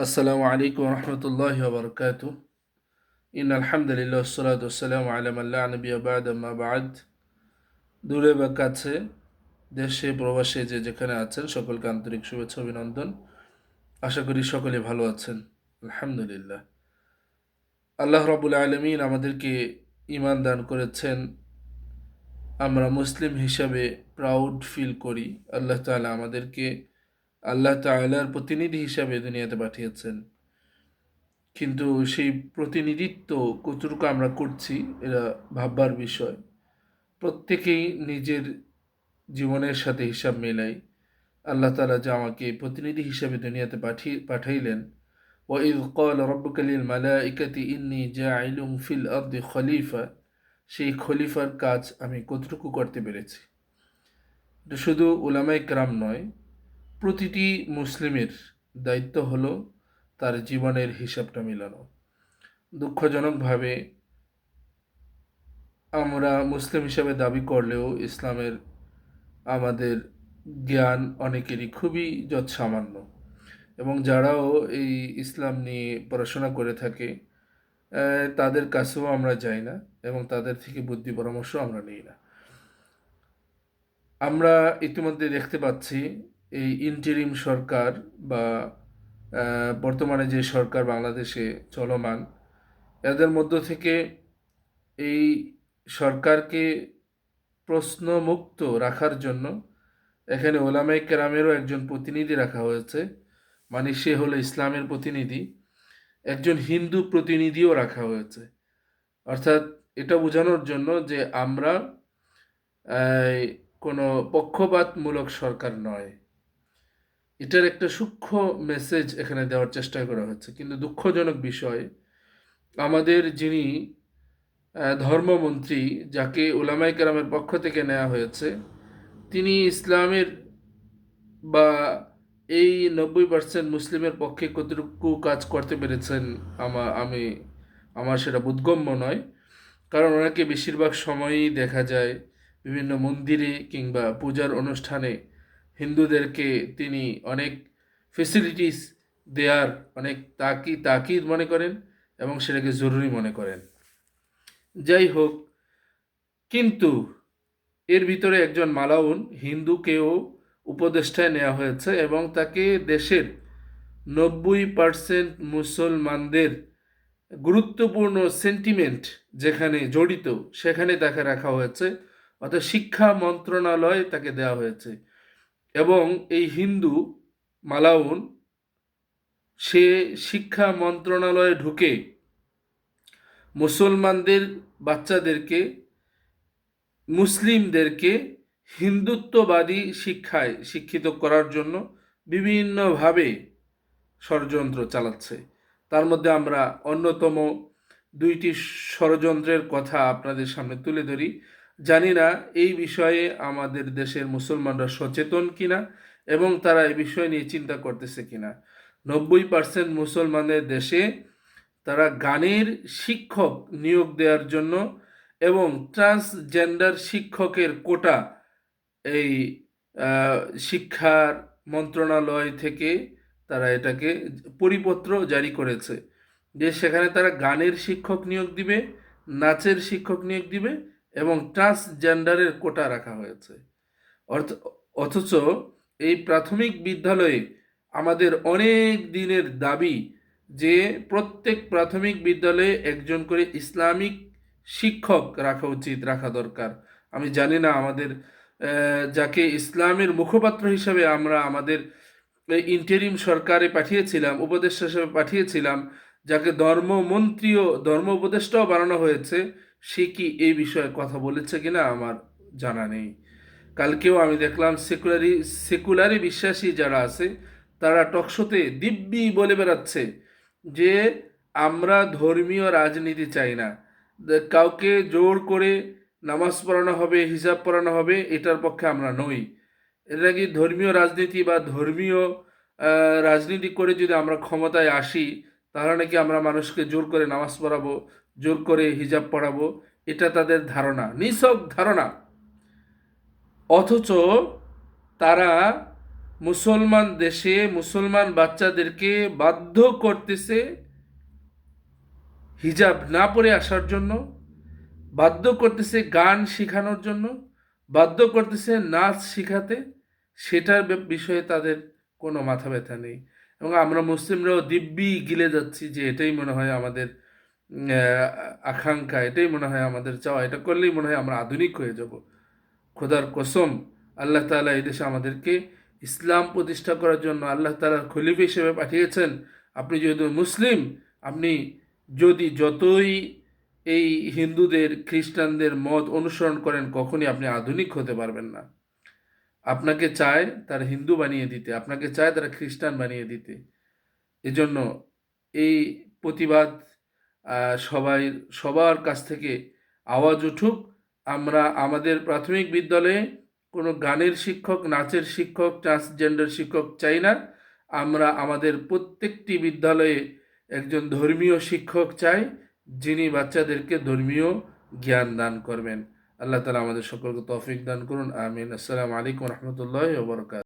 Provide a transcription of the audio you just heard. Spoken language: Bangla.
আসসালামু আলাইকুম রহমতুল্লাহ বরকাত ইন আলহামদুলিল্লাহ সালাত আসসালাম আলম আল্লাহ নবী আবাদ আম্মাবাদ দূরে বা কাছে, দেশে, প্রবাসে যে যেখানে আছেন, সকলকে আন্তরিক শুভেচ্ছা, অভিনন্দন। আশা করি সকলে ভালো আছেন। আলহামদুলিল্লাহ। আল্লাহ রবুল আলমিন আমাদেরকে ইমান দান করেছেন। আমরা মুসলিম হিসাবে প্রাউড ফিল করি। আল্লাহ তালা আমাদেরকে আল্লাহ তাআলার প্রতিনিধি হিসাবে দুনিয়াতে পাঠিয়েছেন কিন্তু সেই প্রতিনিধিত্ব কতটুকু আমরা করছি এরা ভাববার বিষয় প্রত্যেকেই নিজের জীবনের সাথে হিসাব মেলাই আল্লাহ তাআলা যে আমাকে প্রতিনিধি হিসাবে দুনিয়াতে পাঠিয়ে পাঠাইলেন وإذ قال ربك للملائكة إني جاعل في الأرض খলিফা সেই খলিফার কাজ আমি কতটুকু করতে পেরেছি এটা শুধু উলামাই কেরাম নয় প্রতিটি মুসলিমের দায়িত্ব হলো তার জীবনের হিসাবটা মেলানো। দুঃখজনকভাবে আমরা মুসলিম হিসাবে দাবি করলেও ইসলামের আমাদের জ্ঞান অনেকেরই খুবই যৎসামান্য এবং যারাও এই ইসলাম নিয়ে পড়াশোনা করে থাকে তাদের কাছেও আমরা যাই না এবং তাদের থেকে বুদ্ধি পরামর্শ আমরা নিই না। আমরা ইতিমধ্যে দেখতে পাচ্ছি এই ইন্টারিম সরকার বা বর্তমানে যে সরকার বাংলাদেশে চলমান, এদের মধ্য থেকে এই সরকারকে প্রশ্নমুক্ত রাখার জন্য এখানে ওলামাই কেরামেরও একজন প্রতিনিধি রাখা হয়েছে মানে সে হলো ইসলামের প্রতিনিধি। একজন হিন্দু প্রতিনিধিও রাখা হয়েছে। অর্থাৎ এটা বোঝানোর জন্য যে আমরা কোনো পক্ষপাতমূলক সরকার নয়। এটার একটা সূক্ষ্ম মেসেজ এখানে দেওয়ার চেষ্টা করা হচ্ছে। কিন্তু দুঃখজনক বিষয়, আমাদের যিনি ধর্মমন্ত্রী যাকে ওলামাই কেরামের পক্ষ থেকে নেওয়া হয়েছে, তিনি ইসলামের বা এই নব্বই পার্সেন্ট মুসলিমের পক্ষে কতটুকু কাজ করতে পেরেছেন আমা, আমি, আমার সেটা বোধগম্য নয়। কারণ ওনাকে বেশিরভাগ সময়ই দেখা যায় বিভিন্ন মন্দিরে কিংবা পূজার অনুষ্ঠানে হিন্দুদেরকে তিনি অনেক ফেসিলিটিস দেওয়ার অনেক তাকি, তাকিদ মনে করেন এবং সেটাকে জরুরি মনে করেন। যাই হোক, কিন্তু এর ভিতরে একজন মালাউন হিন্দুকেও উপদেষ্টায় নেওয়া হয়েছে এবং তাকে দেশের নব্বই পার্সেন্ট মুসলমানদের গুরুত্বপূর্ণ সেন্টিমেন্ট যেখানে জড়িত, সেখানে তাকে রাখা হয়েছে। অর্থাৎ শিক্ষা মন্ত্রণালয় তাকে দেওয়া হয়েছে। এবং এই হিন্দু মালাউন, সে শিক্ষা মন্ত্রণালয়ে ঢুকে মুসলমানদের বাচ্চাদেরকে, মুসলিমদেরকে হিন্দুত্ববাদী শিক্ষায় শিক্ষিত করার জন্য বিভিন্নভাবে ষড়যন্ত্র চালাচ্ছে। তার মধ্যে আমরা অন্যতম দুইটি ষড়যন্ত্রের কথা আপনাদের সামনে তুলে ধরি। জানি না এই বিষয়ে আমাদের দেশের মুসলমানরা সচেতন কিনা এবং তারা এই বিষয় নিয়ে চিন্তা করতেছে কিনা। নব্বই পার্সেন্ট মুসলমানের দেশে তারা গানের শিক্ষক নিয়োগ দেওয়ার জন্য এবং ট্রান্সজেন্ডার শিক্ষকের কোটা এই শিক্ষার মন্ত্রণালয় থেকে তারা এটাকে পরিপত্র জারি করেছে। যে সেখানে তারা গানের শিক্ষক নিয়োগ দিবে, নাচের শিক্ষক নিয়োগ দিবে এবং ট্রান্সজেন্ডারের কোটা রাখা হয়েছে। অথচ এই প্রাথমিক বিদ্যালয়ে আমাদের অনেক দিনের দাবি যে প্রত্যেক প্রাথমিক বিদ্যালয়ে একজন করে ইসলামিক শিক্ষক রাখা উচিত, রাখা দরকার। আমি জানি না আমাদের যাকে ইসলামের মুখপাত্র হিসেবে আমরা আমাদের ইন্টারিম সরকারে পাঠিয়েছিলাম, উপদেষ্টা হিসেবে পাঠিয়েছিলাম, যাকে ধর্মমন্ত্রীও ধর্ম উপদেষ্টাও বানানো হয়েছে। সে কি এই বিষয়ে কথা বলেছে কিনা আমার জানা নেই। কালকেও আমি দেখলাম সেকুলারি সেকুলারি বিশ্বাসী যারা আছে, তারা টকশোতে দিব্যি বলে বেড়াচ্ছে যে আমরা ধর্মীয় রাজনীতি চাই না। কাউকে জোর করে নামাজ পড়ানো হবে হিসাব পড়ানো হবে, এটার পক্ষে আমরা নই। এটা নাকি ধর্মীয় রাজনীতি বা ধর্মীয় রাজনীতি করে যদি আমরা ক্ষমতায় আসি, তাহলে নাকি আমরা মানুষকে জোর করে নামাজ পড়াবো জোর করে হিজাব পড়াবো, এটা তাদের ধারণা, নিছক ধারণা। অথচ তারা মুসলমান দেশে মুসলমান বাচ্চাদেরকে বাধ্য করতেছে হিজাব না পরে আসার জন্য, বাধ্য করতেছে গান শেখানোর জন্য, বাধ্য করতেছে নাচ শেখাতে, সেটার বিষয়ে তাদের কোনো মাথা ব্যথা নেই। এবং আমরা মুসলিমরাও দিব্যি গিলে যাচ্ছি যে এটাই মনে হয় আমাদের আকাঙ্ক্ষা, এটাই মনে হয় আমাদের চাওয়া। এটা করলেই মনে হয় আমরা আধুনিক হয়ে যাব। খোদার কসম, আল্লাহ তাআলা এই দেশে আমাদেরকে ইসলাম প্রতিষ্ঠা করার জন্য আল্লাহ তাআলা খলিফ হিসেবে পাঠিয়েছেন। আপনি যেহেতু মুসলিম, আপনি যদি যতই এই হিন্দুদের, খ্রিস্টানদের মত অনুসরণ করেন, কখনই আপনি আধুনিক হতে পারবেন না। আপনাকে চায় তারা হিন্দু বানিয়ে দিতে, আপনাকে চায় তারা খ্রিস্টান বানিয়ে দিতে। এজন্য এই প্রতিবাদ সবাই, সবার কাছ থেকে আওয়াজ উঠুক। আমরা আমাদের প্রাথমিক বিদ্যালয়ে কোনো গানের শিক্ষক, নাচের শিক্ষক ট্রান্সজেন্ডার শিক্ষক চাই না। আমরা আমাদের প্রত্যেকটি বিদ্যালয়ে একজন ধর্মীয় শিক্ষক চাই, যিনি বাচ্চাদেরকে ধর্মীয় জ্ঞান দান করবেন। আল্লাহ তালা আমাদের সকলকে তৌফিক দান করুন। আমিন। আসসালামু আলাইকুম রহমতুল্লাহ বরকাত